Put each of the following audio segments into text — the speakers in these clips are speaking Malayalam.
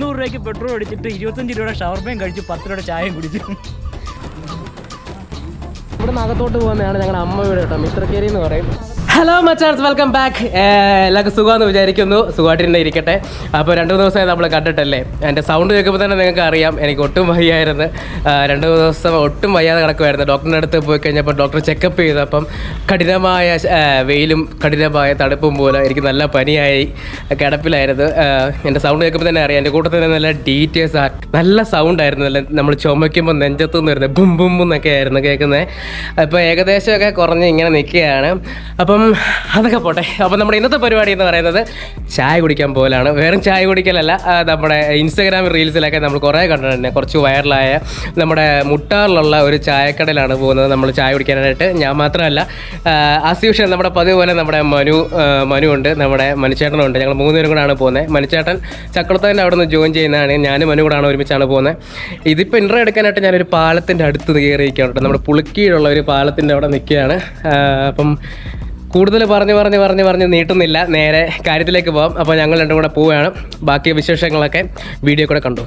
നൂറ് രൂപയ്ക്ക് പെട്രോൾ അടിച്ചിട്ട് ഇരുപത്തഞ്ച് രൂപയുടെ ഷവർമയും കഴിച്ച് പത്ത് രൂപയുടെ ചായയും കുടിച്ചു. ഇവിടെ നിന്ന് അകത്തോട്ട് പോകുന്നതാണ് ഞങ്ങളുടെ അമ്മ വീട് കേട്ടോ. മിത്രക്കേരി എന്ന് പറയും. ഹലോ മച്ചാർസ് വെൽക്കം ബാക്ക് എല്ലാവർക്കും സുഖമെന്ന് വിചാരിക്കുന്നു. സുഖമായിട്ട് ഇരിക്കട്ടെ. അപ്പോൾ രണ്ട് മൂന്ന് ദിവസമായി നമ്മൾ കണ്ടിട്ടല്ലേ? എന്റെ സൗണ്ട് കേൾക്കുമ്പോൾ തന്നെ നിങ്ങൾക്ക് അറിയാം. എനിക്ക് ഒട്ടും വയ്യായിരുന്നു. രണ്ട് മൂന്ന് ദിവസം ഒട്ടും വയ്യാതെ കിടക്കുമായിരുന്നു ഡോക്ടറിന്റെ അടുത്ത് പോയി കഴിഞ്ഞപ്പോൾ ഡോക്ടർ ചെക്കപ്പ് ചെയ്തപ്പം കഠിനമായ വെയിലും കഠിനമായ തണുപ്പും പോലെ എനിക്ക് നല്ല പനിയായി. കിടപ്പിലായിരുന്നു. എന്റെ സൗണ്ട് കേൾക്കുമ്പോൾ തന്നെ അറിയാം. എന്റെ കൂട്ടത്തിൽ തന്നെ നല്ല ഡീറ്റെയിൽസ് നല്ല സൗണ്ട് ആയിരുന്നു. നല്ല നമ്മൾ ചുമയ്ക്കുമ്പോൾ നെഞ്ചത്തു നിന്ന് വരുന്നത്. ബും ബും എന്നൊക്കെ ആയിരുന്നു കേൾക്കുന്നത് അപ്പോൾ ഏകദേശമൊക്കെ കുറഞ്ഞ് ഇങ്ങനെ നിൽക്കുകയാണ്. അപ്പം അതൊക്കെ പോട്ടെ. അപ്പം നമ്മുടെ ഇന്നത്തെ പരിപാടി എന്ന് പറയുന്നത് ചായ കുടിക്കാൻ പോലാണ്. വെറും ചായ കുടിക്കലല്ല നമ്മുടെ ഇൻസ്റ്റാഗ്രാം റീൽസിലൊക്കെ നമ്മൾ കുറേ കണ്ടിട്ടുണ്ട്. കുറച്ച് വൈറലായ നമ്മുടെ മുട്ടാറിലുള്ള ഒരു ചായക്കടയിലാണ് പോകുന്നത് നമ്മൾ ചായ കുടിക്കാനായിട്ട്. ഞാൻ മാത്രമല്ല ആസ്യൂഷൻ നമ്മുടെ പതിവ് പോലെ നമ്മുടെ മനു മനു ഉണ്ട് നമ്മുടെ മനുച്ചേട്ടനുണ്ട് ഞങ്ങൾ മൂന്നുപേരും കൂടാണ് പോകുന്നത്. മനുച്ചേട്ടൻ ചക്രത്തന്നെ അവിടെ നിന്ന് ജോയിൻ ചെയ്യുന്നതാണ്. ഞാനും മനു കൂടാണ് ഒരുമിച്ചാണ് പോകുന്നത്. ഇതിപ്പോൾ ഇന്റർവ്യൂ എടുക്കാനായിട്ട് ഞാനൊരു പാലത്തിന്റെ അടുത്ത് കയറിയിരിക്കുകയാണ് നമ്മുടെ പുളുക്കിയിലുള്ള ഒരു പാലത്തിന്റെ അവിടെ നിൽക്കുകയാണ്. അപ്പം കൂടുതൽ പറഞ്ഞ് പറഞ്ഞ് പറഞ്ഞ് പറഞ്ഞ് നീട്ടുന്നില്ല. നേരെ കാര്യത്തിലേക്ക് പോകാം അപ്പോൾ ഞങ്ങൾ രണ്ടും കൂടെ പോവുകയാണ്. ബാക്കി വിശേഷങ്ങളൊക്കെ വീഡിയോ കൂടെ കണ്ടു.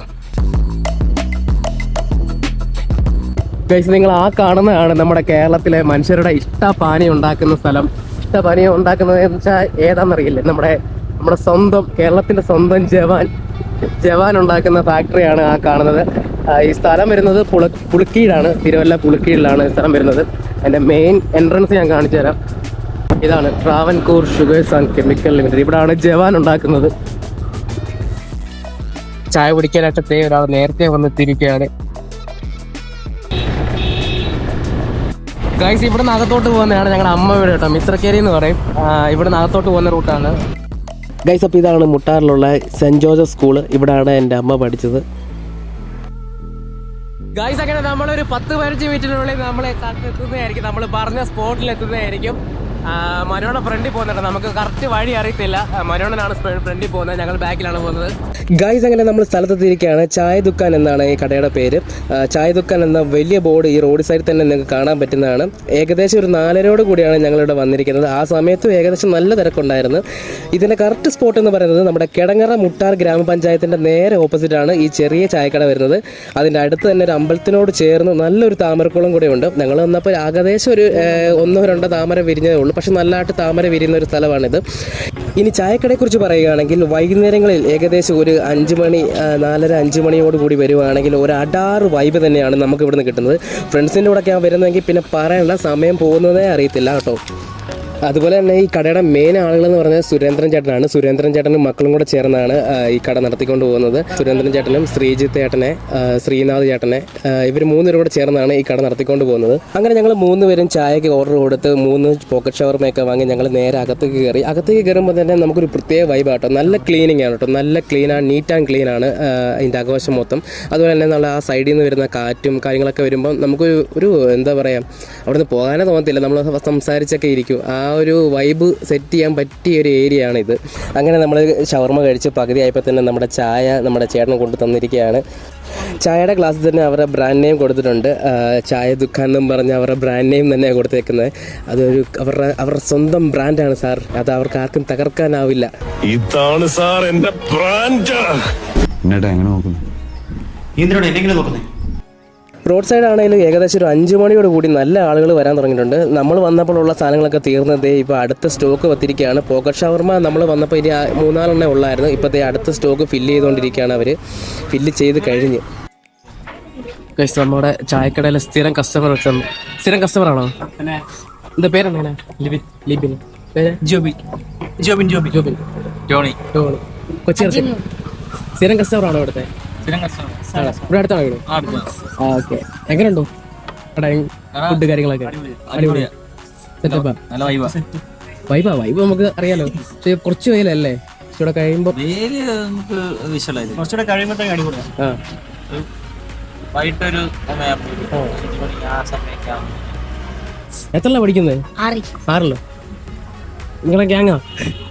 ഗൈസ് നിങ്ങൾ ആ കാണുന്നതാണ് നമ്മുടെ കേരളത്തിലെ മനുഷ്യരുടെ ഇഷ്ടപാനി ഉണ്ടാക്കുന്ന സ്ഥലം. ഇഷ്ടപാനി ഉണ്ടാക്കുന്നത് എന്ന് വെച്ചാൽ ഏതാണെന്നറിയില്ലേ. നമ്മുടെ നമ്മുടെ സ്വന്തം കേരളത്തിന്റെ സ്വന്തം ജവാൻ ജവാൻ ഉണ്ടാക്കുന്ന ഫാക്ടറിയാണ് ആ കാണുന്നത്. ഈ സ്ഥലം വരുന്നത് പുള പുളുക്കീടാണ് തിരുവല്ല പുളുക്കീടിലാണ് സ്ഥലം വരുന്നത്. അതിന്റെ മെയിൻ എൻട്രൻസ് ഞാൻ കാണിച്ചു തരാം ഇതാണ് Travancore sugars and chemical limited. ഇവിടെയാണ് ജവാൻ ഉണ്ടാക്കുന്നത്. ചായ കുടിക്കാനായിട്ട് തേ ഒരാൾ നേരത്തെ വന്നെത്തിയിരിക്കുകയാണ്. ഗൈസ് നിന്ന് അകത്തോട്ട് പോകുന്നതാണ് ഞങ്ങളുടെ അമ്മ വീട് കേട്ടോ. മിത്രക്കേരി എന്ന് പറയും. ഇവിടെ നിന്ന് അകത്തോട്ട് പോകുന്ന റൂട്ടാണ്. ഗൈസ് അപ്പോൾ ഇതാണ് മുട്ടാറിലുള്ള സെന്റ് ജോസഫ് സ്കൂൾ. ഇവിടെയാണ് എന്റെ അമ്മ പഠിച്ചത്. ഗൈസ് അങ്ങനെ നമ്മളൊരു പത്ത് പതിനഞ്ച് മിനിറ്റിനുള്ളിൽ നമ്മളെ കണ്ടെത്തുന്നതായിരിക്കും നമ്മൾ പറഞ്ഞ സ്പോട്ടിൽ എത്തുന്നതായിരിക്കും മനോയുടെ ഫ്രണ്ടിൽ പോകുന്നുണ്ട്. നമുക്ക് കറക്റ്റ് വഴി അറിയത്തില്ല. ആ, മനോണനാണ് ഫ്രണ്ടിൽ പോകുന്നത്. ഞങ്ങൾ ബാക്കിലാണ് പോകുന്നത്. ഗൈസ് അങ്ങനെ നമ്മൾ സ്ഥലത്തെത്തിയിരിക്കുകയാണ്. ചായ ദുക്കാൻ എന്നാണ് ഈ കടയുടെ പേര്. ചായ ദുക്കാൻ എന്ന വലിയ ബോർഡ് ഈ റോഡ് സൈഡിൽ തന്നെ നിങ്ങൾക്ക് കാണാൻ പറ്റുന്നതാണ്. ഏകദേശം ഒരു നാലരയോട് കൂടിയാണ് ഞങ്ങളിവിടെ വന്നിരിക്കുന്നത്. ആ സമയത്തും ഏകദേശം നല്ല തിരക്കുണ്ടായിരുന്നു. ഇതിന്റെ കറക്റ്റ് സ്പോട്ട് എന്ന് പറയുന്നത് നമ്മുടെ കിടങ്ങറ മുട്ടാർ ഗ്രാമപഞ്ചായത്തിന്റെ നേരെ ഓപ്പോസിറ്റാണ് ഈ ചെറിയ ചായക്കട വരുന്നത്. അതിന്റെ അടുത്ത് തന്നെ ഒരു അമ്പലത്തിനോട് ചേർന്ന് നല്ലൊരു താമരക്കുളം കൂടെ ഉണ്ട്. ഞങ്ങൾ വന്നപ്പോൾ ഏകദേശം ഒരു ഒന്നോ രണ്ടോ താമര വിരിഞ്ഞതേ ഉള്ളൂ. പക്ഷേ നല്ലതായിട്ട് താമര വിരിയുന്ന ഒരു സ്ഥലമാണിത്. ഇനി ചായക്കടയെക്കുറിച്ച് പറയുകയാണെങ്കിൽ വൈകുന്നേരങ്ങളിൽ ഏകദേശം ഒരു അഞ്ച് മണി നാലര അഞ്ച് മണിയോട് കൂടി വരുവാണെങ്കിൽ ഒരു അടാറ് വൈബ് തന്നെയാണ് നമുക്ക് ഇവിടുന്ന് കിട്ടുന്നത്. ഫ്രണ്ട്സിന്റെ കൂടെ ഞാൻ വരുന്നതെങ്കിൽ പിന്നെ പറയണ്ട സമയം പോകുന്നതേ അറിയത്തില്ല കേട്ടോ. അതുപോലെ തന്നെ ഈ കടയുടെ മെയിൻ ആളുകൾ എന്ന് പറഞ്ഞാൽ സുരേന്ദ്രൻ ചേട്ടനാണ്. സുരേന്ദ്രൻ ചേട്ടനും മക്കളും കൂടെ ചേർന്നാണ് ഈ കട നടത്തിക്കൊണ്ട് പോകുന്നത്. സുരേന്ദ്രൻ ചേട്ടനും ശ്രീജിത്ത് ചേട്ടനെ ശ്രീനാഥ് ചേട്ടനെ ഇവർ മൂന്നുപേരും കൂടെ ചേർന്നാണ് ഈ കട നടത്തിക്കൊണ്ട് പോകുന്നത്. അങ്ങനെ ഞങ്ങൾ മൂന്ന് പേരും ചായക്ക് ഓർഡർ കൊടുത്ത് മൂന്ന് പോക്കറ്റ് ഷവർമയൊക്കെ വാങ്ങി ഞങ്ങൾ നേരെ അകത്തേക്ക് കയറി. അകത്തേക്ക് കയറുമ്പോൾ തന്നെ നമുക്കൊരു പ്രത്യേക വൈബ് ആട്ടോ. നല്ല ക്ലീനിങ് ആണ് കേട്ടോ നല്ല ക്ലീനാണ് നീറ്റ് ആൻഡ് ക്ലീൻ ആണ് അതിന്റെ ആഘോഷം മൊത്തം. അതുപോലെ തന്നെ നമ്മൾ ആ സൈഡിൽ നിന്ന് വരുന്ന കാറ്റും കാര്യങ്ങളൊക്കെ വരുമ്പോൾ നമുക്കൊരു ഒരു എന്താ പറയുക അവിടുന്ന് പോകാനേ തോന്നത്തില്ല. നമ്മൾ സംസാരിച്ചൊക്കെ ഇരിക്കും. ആ ഒരു വൈബ് സെറ്റ് ചെയ്യാൻ പറ്റിയ ഒരു ഏരിയ ആണിത്. അങ്ങനെ നമ്മൾ ഷവർമ കഴിച്ച് പകുതി ആയപ്പോൾ തന്നെ നമ്മുടെ ചായ നമ്മുടെ ചേട്ടൻ കൊണ്ട് തന്നിരിക്കുകയാണ് ചായയുടെ ഗ്ലാസ്സിൽ തന്നെ അവരുടെ ബ്രാൻഡ് നെയിം കൊടുത്തിട്ടുണ്ട്. ചായ ദുഃഖം എന്നും പറഞ്ഞ് അവരുടെ ബ്രാൻഡ് നെയിം തന്നെയാണ് കൊടുത്തേക്കുന്നത്. അതൊരു അവരുടെ അവരുടെ സ്വന്തം ബ്രാൻഡാണ് സാർ. അത് അവർക്ക് ആർക്കും തകർക്കാനാവില്ല. ഇതാണ് സാർ എന്റെ ബ്രാൻഡ് എന്നിട്ട് എങ്ങനെ നോക്കുന്നു? എന്തിനോട് എന്നെങ്കിലും നോക്കുന്നത് റോഡ് സൈഡ് ആണെങ്കിലും ഏകദേശം ഒരു അഞ്ച് മണിയോട് കൂടി നല്ല ആളുകൾ വരാൻ തുടങ്ങിയിട്ടുണ്ട്. നമ്മൾ വന്നപ്പോഴുള്ള സാധനങ്ങളൊക്കെ തീർന്നത് ഇപ്പോൾ അടുത്ത സ്റ്റോക്ക് വത്തിരിക്കുകയാണ്. പോക്കറ്റ് ഷവർമ നമ്മൾ വന്നപ്പോൾ ഇനി മൂന്നാലെണ്ണേ ഉള്ളായിരുന്നു. ഇപ്പോഴത്തെ അടുത്ത സ്റ്റോക്ക് ഫില്ല് ചെയ്തുകൊണ്ടിരിക്കുകയാണ് അവർ ഫില്ല് ചെയ്ത് കഴിഞ്ഞ്. നമ്മുടെ ചായക്കടയിലെ സ്ഥിരം കസ്റ്റമർ സ്ഥിരം കസ്റ്റമർ ആണോ? പിന്നെ എന്താ പേരെന്താണ് ലിബിൻ. ലിബിൻ. പേര്? ജോബി. ജോബിൻ ജോബി ജോബിൻ. Johnny Tony. കൊച്ചി. സ്ഥിരം കസ്റ്റമർ ആണോ ഇവിടുത്തെ? ഇവിടെ അടുത്താണോ വീട് ആ ഓക്കെ എങ്ങനെയുണ്ടോ അവിടെ ഫുഡ് കാര്യങ്ങളൊക്കെ. അടിപൊളിയാ സെറ്റപ്പാ നല്ല വൈബ വൈബാ വൈബ് നമുക്ക് അറിയാലോ. പക്ഷേ കുറച്ച് വെയിലല്ലേ? ഇവിടെ കഴിയുമ്പോ പേര് നമുക്ക് കുറച്ചുകൂടെ കഴിയുമ്പോഴത്തേക്ക് അടിപൊളിയാണ് വൈകിട്ടൊരു എത്രല്ല പഠിക്കുന്നത് ആറല്ലോ നിങ്ങളെ ഗ്യാങ്ങാ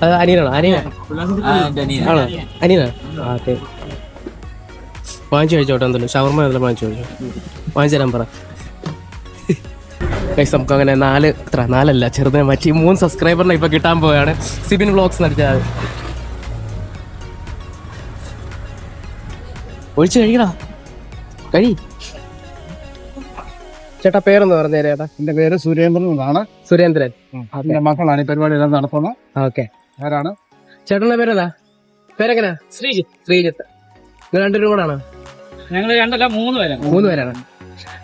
അത് അനിയനാണോ? അനിയനാണോ അനിയനാ? ആ ഓക്കെ. വാങ്ങിച്ചു കഴിച്ചോട്ടെ എന്തെങ്കിലും? ഷവർമ എന്തെങ്കിലും വാങ്ങിച്ചു കഴിച്ചോ? വാങ്ങിച്ചു തരാൻ പറ. ഗൈസ് നമുക്ക് അങ്ങനെ നാല് എത്ര നാലല്ല ചെറുതിനെ മാറ്റി മൂന്ന് സബ്സ്ക്രൈബറിനെ ഇപ്പൊ കിട്ടാൻ പോവുകയാണ് സിബിൻ വ്ളോഗ്സ് നടിച്ചാൽ ഒഴിച്ചു കഴിക്കണോ കഴി. ചേട്ടാ പേരൊന്ന് പറഞ്ഞേരെ ചേട്ടാ. എന്റെ പേര് സുരേന്ദ്രൻ എന്നാണ്. സുരേന്ദ്രൻ. മക്കളാണ് ഈ പരിപാടി എല്ലാം നടത്തുന്നത്. ഓക്കെ ആരാണ്? ചേട്ടന്റെ പേരെന്താ? പേരെങ്ങനെ? ശ്രീജിത്ത്. ശ്രീജിത്ത്. നിങ്ങൾ രണ്ടുപേരും കൂടാണോ ഞങ്ങൾ രണ്ടല്ല മൂന്ന് പേരാണ്. മൂന്ന് പേരാണ്.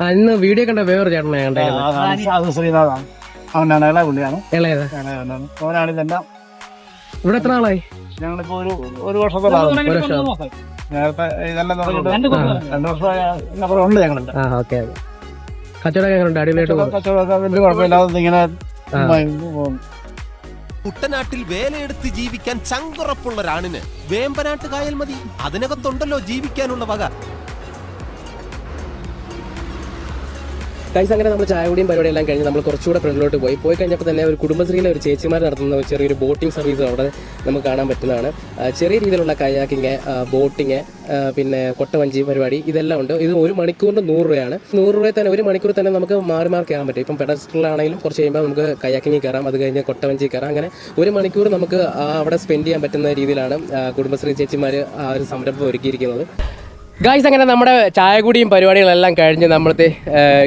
ആ ഇന്ന് വീഡിയോ കണ്ട വേറൊരു ചേട്ടനെ കണ്ടായിരുന്നു അത് ശ്രീനാഥാണ്. അവനാണ് ഇളയ പുള്ളിയാണ് ഇളയത്. ഇളയവനാണ്. അവനാണ് ഇതെല്ലാം. ഇവിടെ എത്ര ആളായി? ഞങ്ങളിപ്പോ ഒരു ഒരു വർഷത്തോളം ഒരു വർഷം. നേരത്തെ ഇതെല്ലാം തുടങ്ങിയിട്ട് രണ്ട് വർഷമായ അപ്പുറം ഉണ്ട് ഞങ്ങളുണ്ട്. ആ ഓക്കെ കച്ചവടം എങ്ങനെയുണ്ട്? അടിപൊളിയായിട്ട് പോകുന്നു. കച്ചവടമൊക്കെ വലിയ കുഴപ്പമില്ലാതെ ഇങ്ങനെ കുട്ടനാട്ടിൽ വേലയെടുത്ത് ജീവിക്കാൻ ചങ്കുറപ്പുള്ള ഒരാണിന് വേമ്പനാട്ട് കായൽ മതി. അതിനകത്തുണ്ടല്ലോ ജീവിക്കാനുള്ള വക. കൈസ് അങ്ങനെ നമ്മൾ ചായകുടിയും പരിപാടി എല്ലാം കഴിഞ്ഞ് നമ്മൾ കുറച്ചുകൂടെ ഫ്രണ്ടിലോട്ട് പോയി. പോയി കഴിഞ്ഞപ്പോൾ തന്നെ ഒരു കുടുംബശ്രീയിലെ ഒരു ചേച്ചിമാർ നടത്തുന്ന ചെറിയൊരു ബോട്ടിംഗ് സർവീസ് അവിടെ നമുക്ക് കാണാൻ പറ്റുന്നതാണ്. ചെറിയ രീതിയിലുള്ള കയാക്കിങ് ബോട്ടിങ് പിന്നെ കൊട്ടവഞ്ചി പരിപാടി ഇതെല്ലാം ഉണ്ട്. ഇത് ഒരു മണിക്കൂറിന് നൂറ് രൂപയാണ്. നൂറ് രൂപയിൽ തന്നെ ഒരു മണിക്കൂർ തന്നെ നമുക്ക് മാറി മാറി കയറാൻ പറ്റും. ഇപ്പം പെഡസ്ട്രലാണെങ്കിലും കുറച്ച് കഴിയുമ്പോൾ നമുക്ക് കയാക്കിങ് കയറാം അത് കഴിഞ്ഞ് കൊട്ടവഞ്ചി കയറാം. അങ്ങനെ ഒരു മണിക്കൂർ നമുക്ക് അവിടെ സ്പെൻഡ് ചെയ്യാൻ പറ്റുന്ന രീതിയിലാണ് കുടുംബശ്രീ ചേച്ചിമാർ ആ ഒരു സംരംഭം ഒരുക്കിയിരിക്കുന്നത്. ഗായ്സ് അങ്ങനെ നമ്മുടെ ചായകുടിയും പരിപാടികളെല്ലാം കഴിഞ്ഞ് നമ്മളത്തെ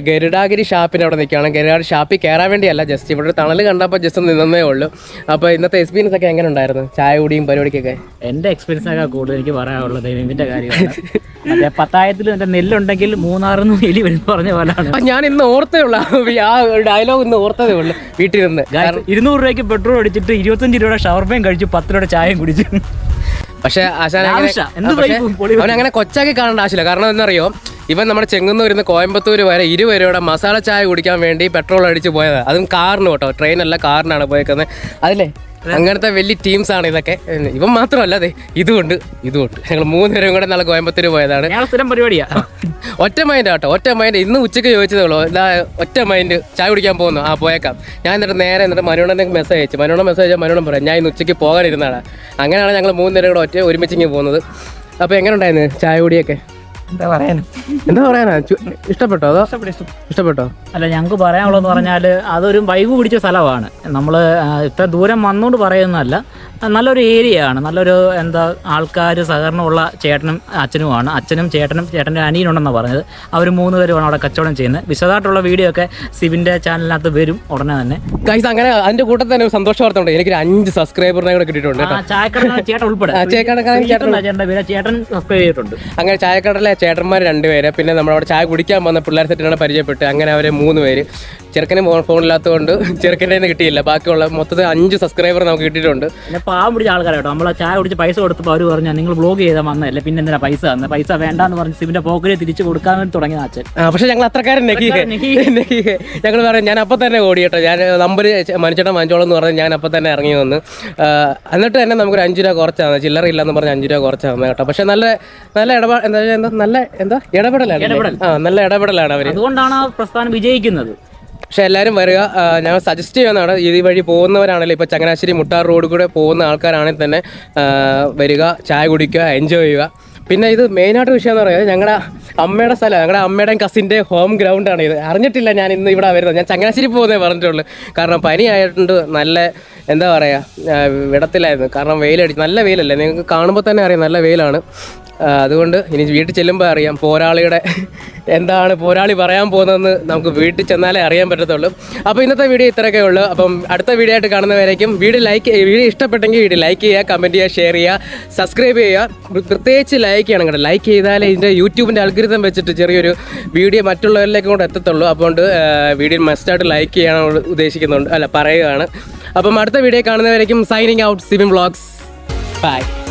ഗരുഡാഗിരി ഷാപ്പിന്റെ അവിടെ നിൽക്കുകയാണ്. ഗരുഡാഗിരി ഷാപ്പിൽ കയറാൻ വേണ്ടിയല്ല ജസ്റ്റ് ഇവിടെ തണൽ കണ്ടപ്പോൾ ജസ്റ്റ് നിന്നേ ഉള്ളൂ. അപ്പോൾ ഇന്നത്തെ എക്സ്പീരിയൻസ് ഒക്കെ എങ്ങനെ ഉണ്ടായിരുന്നു ചായ കുടിയും പരിപാടിക്കൊക്കെ? എന്റെ എക്സ്പീരിയൻസ് ഒക്കെ കൂടുതൽ എനിക്ക് പറയാനുള്ളത് ഇതിന്റെ കാര്യം പത്തായത്തിൽ എന്റെ നെല്ലുണ്ടെങ്കിൽ മൂന്നാറിൽ നിന്ന് എലി വരും പറഞ്ഞ പോലാണ് അപ്പം ഞാൻ ഇന്ന് ഓർത്തേ ഉള്ളൂ. ആ ഒരു ഡയലോഗ് ഇന്ന് ഓർത്തതേ ഉള്ളൂ വീട്ടിൽ നിന്ന്. ഇരുന്നൂറ് രൂപയ്ക്ക് പെട്രോൾ അടിച്ചിട്ട് ഇരുപത്തഞ്ച് രൂപയുടെ ഷവർമയും കഴിച്ചു പത്ത് രൂപയുടെ ചായയും കുടിച്ചു. പക്ഷെ ആശാൻ. അവൻ അങ്ങനെ കൊച്ചാക്കി കാണേണ്ട ആവശ്യമില്ല. കാരണം എന്നറിയോ ഇവൻ നമ്മുടെ ചെങ്ങന്നൂരിൽ നിന്ന് കോയമ്പത്തൂർ വരെ ഇരുവരോടെ മസാല ചായ കുടിക്കാൻ വേണ്ടി പെട്രോൾ അടിച്ച് പോയതാണ് അതും കാറിന് കേട്ടോ. ട്രെയിനല്ല കാറിനാണ് പോയേക്കുന്നത് അതിലേ അങ്ങനത്തെ വലിയ ടീംസ് ആണ് ഇതൊക്കെ. ഇവൻ മാത്രമല്ല അതെ ഇതുകൊണ്ട് ഇതുകൊണ്ട് ഞങ്ങൾ മൂന്നുപേരും കൂടെ നാളെ കോയമ്പത്തൂർ പോയതാണ്. സ്ഥിരം പരിപാടിയാ. ഒറ്റ മൈൻഡ് ആട്ടോ ഒറ്റ മൈൻഡ് ഇന്ന് ഉച്ചയ്ക്ക് ചോദിച്ചതേ ഉള്ളൂ. ഇതാ ഒറ്റ മൈൻഡ് ചായ കുടിക്കാൻ പോകുന്നു. ആ പോയേക്കാം. ഞാൻ എന്നിട്ട് നേരെ എന്നിട്ട് മനുവണ്ണനെ മെസ്സേജ് അയച്ചു. മനുവണ്ണ മെസ്സേജ് അയച്ചാൽ മനുവണ്ണൻ പറയാം ഞാൻ ഇന്ന് ഉച്ചയ്ക്ക് പോകാനിരുന്നതാണ് അങ്ങനെയാണ് ഞങ്ങൾ മൂന്നുപേരും കൂടെ ഒറ്റ ഒരുമിച്ചിങ്ങ് പോകുന്നത്. അപ്പോൾ എങ്ങനെ ഉണ്ടായിരുന്നു ചായ കുടിയൊക്കെ? എന്താ പറയാനും? എന്താ പറയാനാ? ചു- ഇഷ്ടപ്പെട്ടോ അതോ? ഇഷ്ടപ്പെട്ടോ? അല്ല ഞങ്ങൾക്ക് പറയാനുള്ളതെന്ന് പറഞ്ഞാൽ അതൊരു വൈബ് പിടിച്ച സ്ഥലമാണ്. നമ്മൾ ഇത്ര ദൂരം വന്നുകൊണ്ട് പറയുന്നതല്ല. നല്ലൊരു ഏരിയയാണ്. ആണ് നല്ലൊരു എന്താ ആൾക്കാർ സഹകരണമുള്ള ചേട്ടനും അച്ഛനുമാണ്. അച്ഛനും ചേട്ടനും ചേട്ടന്റെ അനിയനുണ്ടെന്നാണ് പറഞ്ഞത്. അവർ മൂന്ന് പേരുമാണ് അവിടെ കച്ചവടം ചെയ്യുന്നത്. വിശദമായിട്ടുള്ള വീഡിയോ ഒക്കെ സിബിന്റെ ചാനലിനകത്ത് വരും ഉടനെ തന്നെ. ഗൈസ് അങ്ങനെ അതിന്റെ കൂട്ടത്തിൽ തന്നെ ഒരു സന്തോഷ വാർത്ത ഉണ്ട്. എനിക്കൊരു അഞ്ച് സബ്സ്ക്രൈബറിനെ കൂടെ കിട്ടിയിട്ടുണ്ട് ചേട്ടൻ ഉൾപ്പെടെ. ചേട്ടൻ. സബ്സ്ക്രൈബ് ചെയ്തിട്ടുണ്ട്. അങ്ങനെ ചായക്കടലെ ചേട്ടന്മാർ രണ്ടുപേര് പിന്നെ നമ്മളവിടെ ചായ കുടിക്കാൻ വന്ന പിള്ളേർ സെറ്റിനാണ് പരിചയപ്പെട്ട് അങ്ങനെ അവരെ മൂന്ന് പേര്. ചെറുക്കന് ഫോണില്ലാത്തതുകൊണ്ട് ചെറുക്കന്റെ കിട്ടിയില്ല. ബാക്കിയുള്ള മൊത്തത്തിൽ അഞ്ച് സബ്സ്ക്രൈബർ നമുക്ക് കിട്ടിയിട്ടുണ്ട്. പാവം പിടിച്ച ആൾക്കാരെ കേട്ടോ. നമ്മൾ ചായ കുടിച്ച് പൈസ കൊടുത്തപ്പോൾ അവർ പറഞ്ഞാൽ നിങ്ങൾ ബ്ലോഗ് ചെയ്താൽ വന്നതല്ലേ പിന്നെ എന്തിനാ പൈസ തന്നെ? പൈസ വേണ്ടാന്ന് പറഞ്ഞ് സിമിന്റെ പോക്കറ്റ് തിരിച്ചു കൊടുക്കാൻ വേണ്ടി തുടങ്ങിയ അച്ഛൻ. പക്ഷെ ഞങ്ങൾ അത്രക്കാരൻ ഞങ്ങൾ പറയാം ഞാൻ അപ്പം തന്നെ ഓടി കേട്ടോ. ഞാൻ നമ്പർ മനുഷ്യട്ടൻ വാങ്ങിച്ചോളം എന്ന് പറഞ്ഞ് ഞാൻ അപ്പം തന്നെ ഇറങ്ങി വന്ന്. എന്നിട്ട് തന്നെ നമുക്കൊരു അഞ്ച് രൂപ കുറച്ചാണ് ചില്ലറ ഇല്ലെന്ന് പറഞ്ഞ് അഞ്ച് രൂപ കുറച്ചാണ് കേട്ടോ. പക്ഷെ നല്ല നല്ല ഇടപാട് എന്താ നല്ല എന്താ ഇടപെടലാണ്. ഇടപെടൽ. ആ നല്ല ഇടപെടലാണ് അവർ അതുകൊണ്ടാണ് ആ പ്രസ്ഥാനം വിജയിക്കുന്നത്. പക്ഷെ എല്ലാവരും വരിക ഞങ്ങൾ സജസ്റ്റ് ചെയ്യുന്നതാണ് ഇത് വഴി പോകുന്നവരാണെങ്കിലും ഇപ്പോൾ ചങ്ങനാശ്ശേരി മുട്ടാർ റോഡ് കൂടെ പോകുന്ന ആൾക്കാരാണെങ്കിൽ തന്നെ വരിക ചായ കുടിക്കുക എൻജോയ് ചെയ്യുക. പിന്നെ ഇത് മെയിനായിട്ട് വിഷയം എന്ന് പറയുന്നത് ഞങ്ങളുടെ അമ്മയുടെ സ്ഥലം ഞങ്ങളുടെ അമ്മയുടെയും കസിന്റെ ഹോം ഗ്രൗണ്ടാണ് ഇത്. അറിഞ്ഞിട്ടില്ല ഞാൻ ഇന്ന് ഇവിടെ വരുന്നത്. ഞാൻ ചങ്ങനാശ്ശേരി പോകുന്നേ പറഞ്ഞിട്ടുള്ളൂ. കാരണം പനി ആയിട്ടുണ്ട് നല്ല എന്താ പറയുക വിടത്തിലായിരുന്നു. കാരണം വെയിലടിച്ച് നല്ല വെയിലല്ലേ? നിങ്ങൾക്ക് കാണുമ്പോൾ തന്നെ അറിയാം നല്ല വെയിലാണ്. അതുകൊണ്ട് ഇനി വീട്ടിൽ ചെല്ലുമ്പോൾ അറിയാം പോരാളിയുടെ എന്താണ് പോരാളി പറയാൻ പോകുന്നതെന്ന് നമുക്ക് വീട്ടിൽ ചെന്നാലേ അറിയാൻ പറ്റത്തുള്ളൂ. അപ്പോൾ ഇന്നത്തെ വീഡിയോ ഇത്രയൊക്കെ ഉള്ളൂ. അപ്പം അടുത്ത വീഡിയോ ആയിട്ട് കാണുന്നവരേക്കും വീഡിയോ ലൈക്ക് വീഡിയോ ഇഷ്ടപ്പെട്ടെങ്കിൽ വീഡിയോ ലൈക്ക് ചെയ്യുക കമന്റ് ചെയ്യുക ഷെയർ ചെയ്യുക സബ്സ്ക്രൈബ് ചെയ്യുക. പ്ര- പ്രത്യേകിച്ച് ലൈക്ക് ചെയ്യണം കേട്ടോ. ലൈക്ക് ചെയ്താലേ ഇതിന്റെ യൂട്യൂബിന്റെ അൽഗരിതം വെച്ചിട്ട് ചെറിയൊരു വീഡിയോ മറ്റുള്ളവരിലേക്കും കൂടെ എത്തത്തുള്ളൂ. അതുകൊണ്ട് വീഡിയോ മസ്റ്റായിട്ട് ലൈക്ക് ചെയ്യാൻ ഉദ്ദേശിക്കുന്നുണ്ട്. അല്ല പറയുകയാണ്. അപ്പം അടുത്ത video കാണുന്നവരേക്കും signing out Sivin vlogs bye